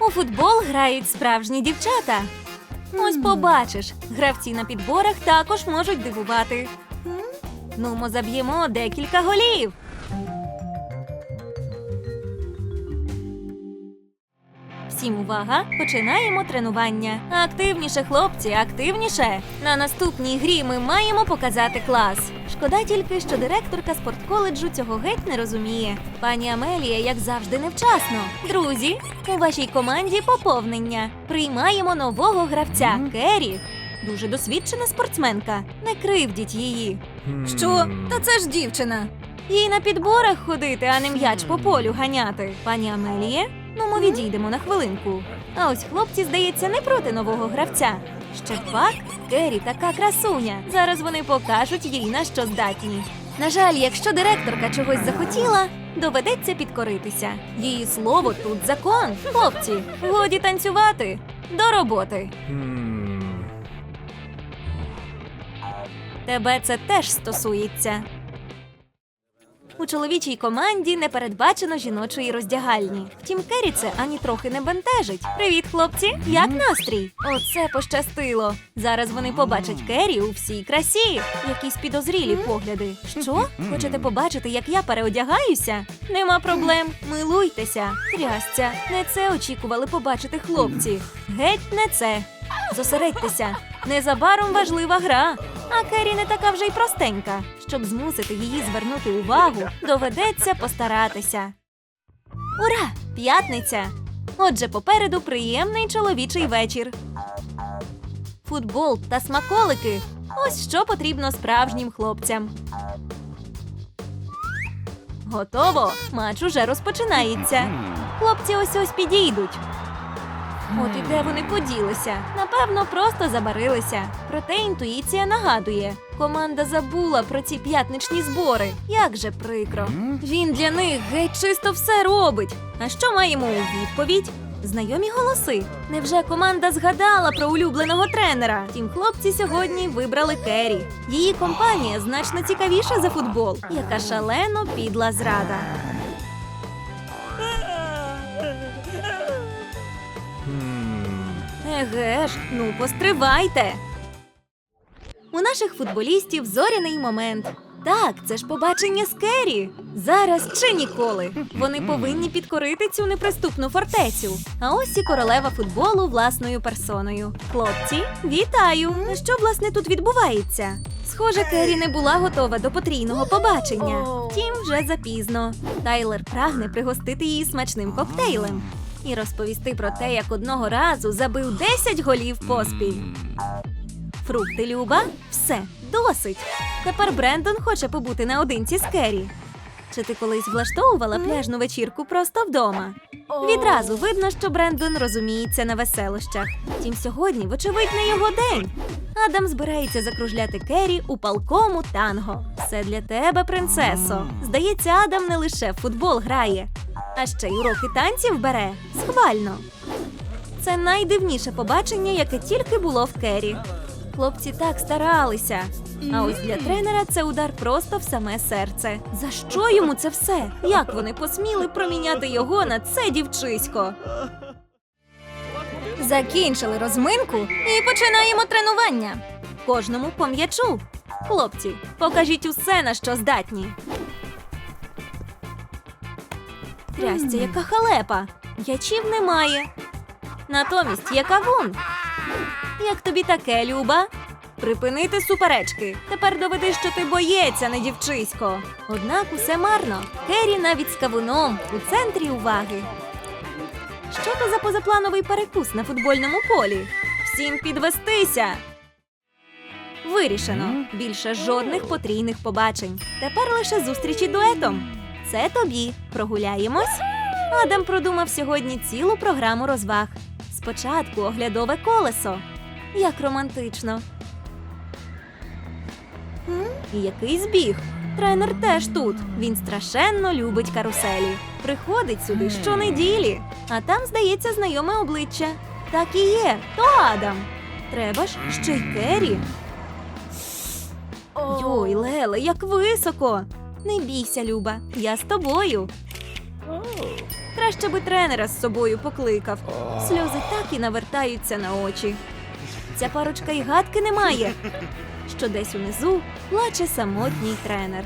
У футбол грають справжні дівчата. Ось побачиш, гравці на підборах також можуть дивувати. Ну, ми заб'ємо декілька голів. Всім увага! Починаємо тренування. Активніше, хлопці, активніше. На наступній грі ми маємо показати клас. Шкода тільки, що директорка спортколеджу цього геть не розуміє. Пані Амелія, як завжди, невчасно. Друзі, у вашій команді поповнення. Приймаємо нового гравця Керрі. Дуже досвідчена спортсменка. Не кривдіть її. Що? Та це ж дівчина. Їй на підборах ходити, а не м'яч по полю ганяти. Пані Амеліє, ну ми відійдемо на хвилинку. А ось хлопці, здається, не проти нового гравця. Ще пак, Кері така красуня. Зараз вони покажуть їй на що здатні. На жаль, якщо директорка чогось захотіла, доведеться підкоритися. Її слово тут закон. Хлопці, годі танцювати. До роботи. Тебе це теж стосується. У чоловічій команді не передбачено жіночої роздягальні. Втім, Керрі це ані трохи не бентежить. Привіт, хлопці! Як настрій? Оце пощастило. Зараз вони побачать Керрі у всій красі. Якісь підозрілі погляди. Що? Хочете побачити, як я переодягаюся? Нема проблем. Милуйтеся. Трясця. Не це очікували побачити хлопці. Геть не це. Зосередьтеся. Незабаром важлива гра. А Керрі не така вже й простенька. Щоб змусити її звернути увагу, доведеться постаратися. Ура! П'ятниця! Отже, попереду приємний чоловічий вечір. Футбол та смаколики. Ось що потрібно справжнім хлопцям. Готово! Матч уже розпочинається. Хлопці ось ось підійдуть. От і де вони поділися. Напевно, просто забарилися. Проте інтуїція нагадує. Команда забула про ці п'ятничні збори. Як же прикро. Він для них геть чисто все робить. А що маємо у відповідь? Знайомі голоси. Невже команда згадала про улюбленого тренера? Тім хлопці сьогодні вибрали Керрі. Її компанія значно цікавіша за футбол. Яка шалено підла зрада. Еге ж, ну постривайте. У наших футболістів зоряний момент. Так, це ж побачення з Керрі. Зараз чи ніколи. Вони повинні підкорити цю неприступну фортецю. А ось і королева футболу власною персоною. Хлопці, вітаю! Що власне тут відбувається? Схоже, Керрі не була готова до потрійного побачення. Втім, вже запізно. Тайлер прагне пригостити її смачним коктейлем і розповісти про те, як одного разу забив 10 голів поспіль. Фрукти Люба? Все, досить. Тепер Брендон хоче побути наодинці з Керрі. Чи ти колись влаштовувала пляжну вечірку просто вдома? Відразу видно, що Брендон розуміється на веселощах. Втім, сьогодні, вочевидь, не його день. Адам збирається закружляти Керрі у палкому танго. Все для тебе, принцесо. Здається, Адам не лише в футбол грає, а ще й уроки танців бере. Схвально. Це найдивніше побачення, яке тільки було в Керрі. Хлопці так старалися. А ось для тренера це удар просто в саме серце. За що йому це все? Як вони посміли проміняти його на це дівчисько? Закінчили розминку і починаємо тренування. Кожному по м'ячу. Хлопці, покажіть усе, на що здатні. Трясця, яка халепа. М'ячів немає. Натомість є кавун. Як тобі таке, Люба? Припинити суперечки. Тепер доведи, що ти боєць, а не дівчисько. Однак усе марно. Керрі навіть з кавуном у центрі уваги. Що то за позаплановий перекус на футбольному полі? Всім підвестися. Вирішено. Більше жодних потрійних побачень. Тепер лише зустрічі дуетом. Це тобі. Прогуляємось. Адам продумав сьогодні цілу програму розваг. Спочатку оглядове колесо. Як романтично. І який збіг. Тренер теж тут. Він страшенно любить каруселі. Приходить сюди щонеділі. А там, здається, знайоме обличчя. Так і є, то Адам. Треба ж ще й Керрі. Йой, Леле, як високо. Не бійся, Люба, я з тобою. Краще би тренера з собою покликав. Сльози так і навертаються на очі. Ця парочка й гадки не має, що десь унизу плаче самотній тренер.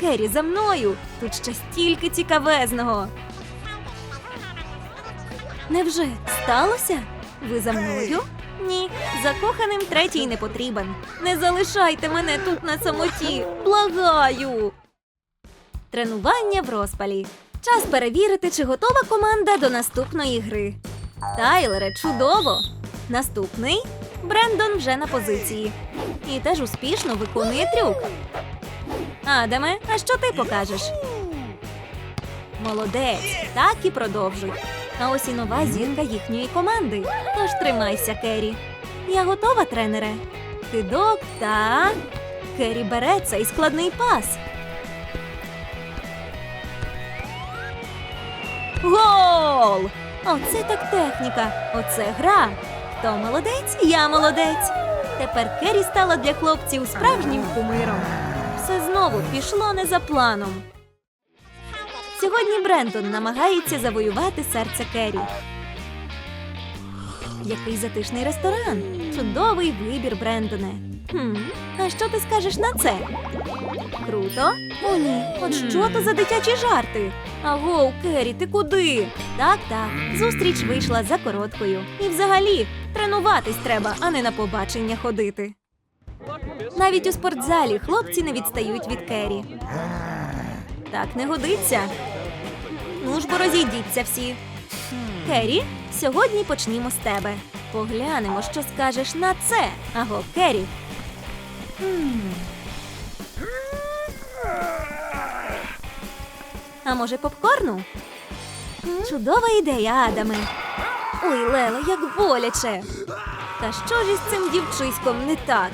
Кері, за мною! Тут ще стільки цікавезного. Невже сталося? Ви за мною? Ні, закоханим третій не потрібен. Не залишайте мене тут на самоті. Благаю. Тренування в розпалі. Час перевірити, чи готова команда до наступної гри. Тайлере, чудово! Наступний Брендон вже на позиції. І теж успішно виконує трюк. Адаме, а що ти покажеш? Молодець, так і продовжуй. А ось і нова зірка їхньої команди. Тож тримайся, Кері. Я готова, тренере. Кидок та. Кері бере цей складний пас. Гол! Оце так техніка, оце гра. Хто молодець? Я молодець. Тепер Кері стала для хлопців справжнім кумиром. Все знову пішло не за планом. Сьогодні Брендон намагається завоювати серце Кері. Який затишний ресторан. Чудовий вибір, Брендоне. Хм, а що ти скажеш на це? Круто? О, ні, от що то за дитячі жарти? Аго, Кері, ти куди? Так, так. Зустріч вийшла за короткою. І взагалі, тренуватись треба, а не на побачення ходити. Навіть у спортзалі хлопці не відстають від Кері. Так не годиться. Ну ж бо розійдіться всі. Кері, сьогодні почнімо з тебе. Поглянемо, що скажеш на це. Аго, Кері. А може, попкорну? Чудова ідея, Адаме. Ой, Лело, як боляче. Та що ж із цим дівчиськом не так?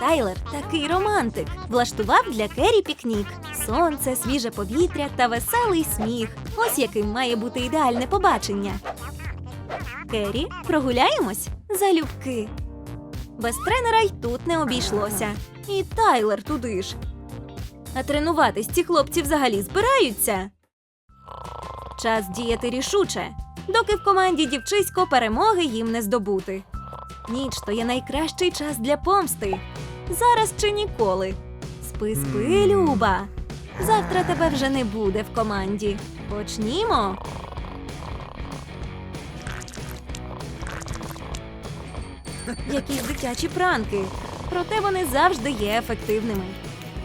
Тайлер такий романтик. Влаштував для Кері пікнік. Сонце, свіже повітря та веселий сміх. Ось яким має бути ідеальне побачення. Кері, прогуляємось? Залюбки. Без тренера й тут не обійшлося. І Тайлер туди ж. А тренуватись ці хлопці взагалі збираються. Час діяти рішуче, доки в команді дівчисько перемоги їм не здобути. Ніч то є найкращий час для помсти. Зараз чи ніколи. Спи, спи, Люба. Завтра тебе вже не буде в команді. Почнімо. Якісь дитячі пранки. Проте вони завжди є ефективними.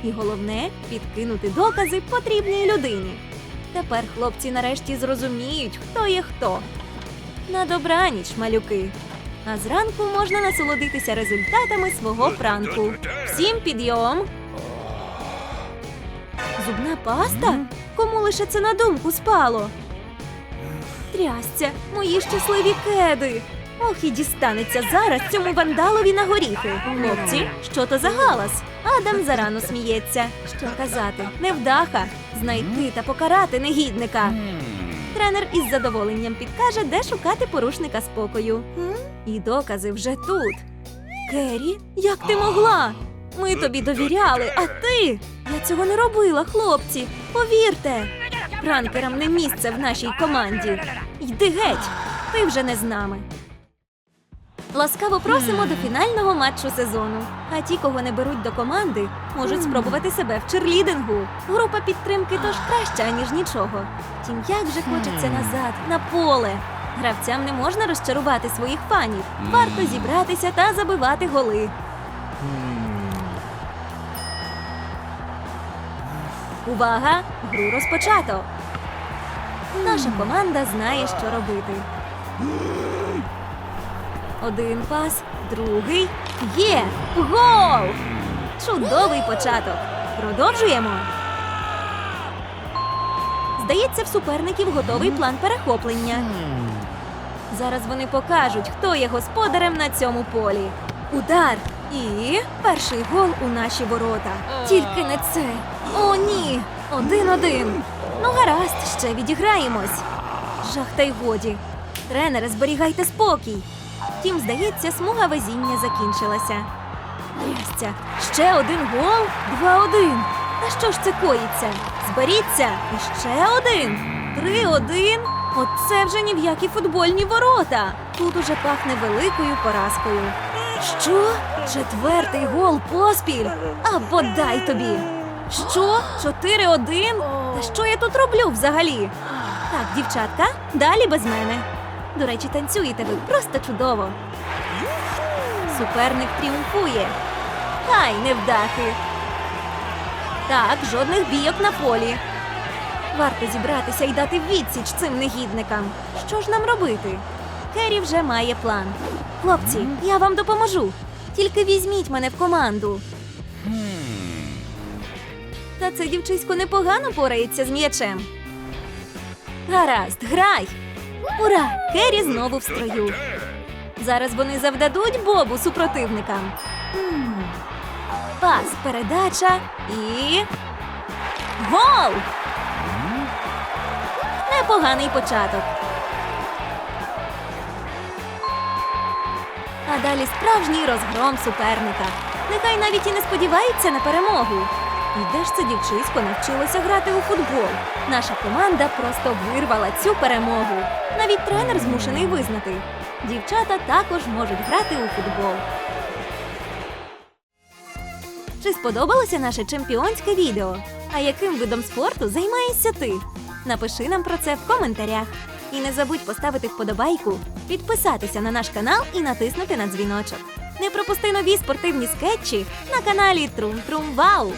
І головне підкинути докази потрібній людині. Тепер хлопці нарешті зрозуміють, хто є хто. На добраніч, малюки. А зранку можна насолодитися результатами свого пранку. Всім підйом. Зубна паста? Кому лише це на думку спало? Трясця, мої щасливі кеди. Ох, і дістанеться зараз цьому вандалові на горіхи. Хлопці, що то за галас? Адам зарано сміється. Що казати? Невдаха. Знайти та покарати негідника. Тренер із задоволенням підкаже, де шукати порушника спокою. І докази вже тут. Керрі, як ти могла? Ми тобі довіряли, а ти? Я цього не робила, хлопці. Повірте. Пранкерам не місце в нашій команді. Йди геть, ти вже не з нами. Ласкаво просимо до фінального матчу сезону. А ті, кого не беруть до команди, можуть спробувати себе в черлідингу. Група підтримки тож краща, ніж нічого. Втім, як же хочеться назад, на поле. Гравцям не можна розчарувати своїх фанів. Варто зібратися та забивати голи. Увага! Гру розпочато. Наша команда знає, що робити. Один пас, другий. Є! Гол! Чудовий початок. Продовжуємо. Здається, в суперників готовий план перехоплення. Зараз вони покажуть, хто є господарем на цьому полі. Удар! І перший гол у наші ворота. Тільки не це. О, ні! Один-один. Ну, гаразд, ще відіграємось. Жах та й годі. Тренере, зберігайте спокій. Втім, здається, смуга везіння закінчилася. Трясця, ще один гол, два-один. Та що ж це коїться? зберіться. І ще один. Три-один. Оце вже ні в які футбольні ворота. Тут уже пахне великою поразкою. Що? Четвертий гол поспіль? А бодай тобі. Що? 4-1? Та що я тут роблю взагалі? Так, дівчатка, далі без мене. До речі, танцюєте ви просто чудово. Суперник тріумфує. Хай невдахи. Так, жодних бійок на полі. Варто зібратися і дати відсіч цим негідникам. Що ж нам робити? Керрі вже має план. Хлопці, я вам допоможу. Тільки візьміть мене в команду. Та це дівчисько непогано порається з м'ячем. Гаразд, грай! Ура! Керрі знову в строю. Зараз вони завдадуть Бобу супротивникам. М. Пас, передача і. Гол! Непоганий початок. А далі справжній розгром суперника. Нехай навіть і не сподівається на перемогу. І де ж це дівчисько навчилося грати у футбол? Наша команда просто вирвала цю перемогу. Навіть тренер змушений визнати. Дівчата також можуть грати у футбол. Чи сподобалося наше чемпіонське відео? А яким видом спорту займаєшся ти? Напиши нам про це в коментарях. І не забудь поставити вподобайку, підписатися на наш канал і натиснути на дзвіночок. Не пропусти нові спортивні скетчі на каналі Трум Трум Вау!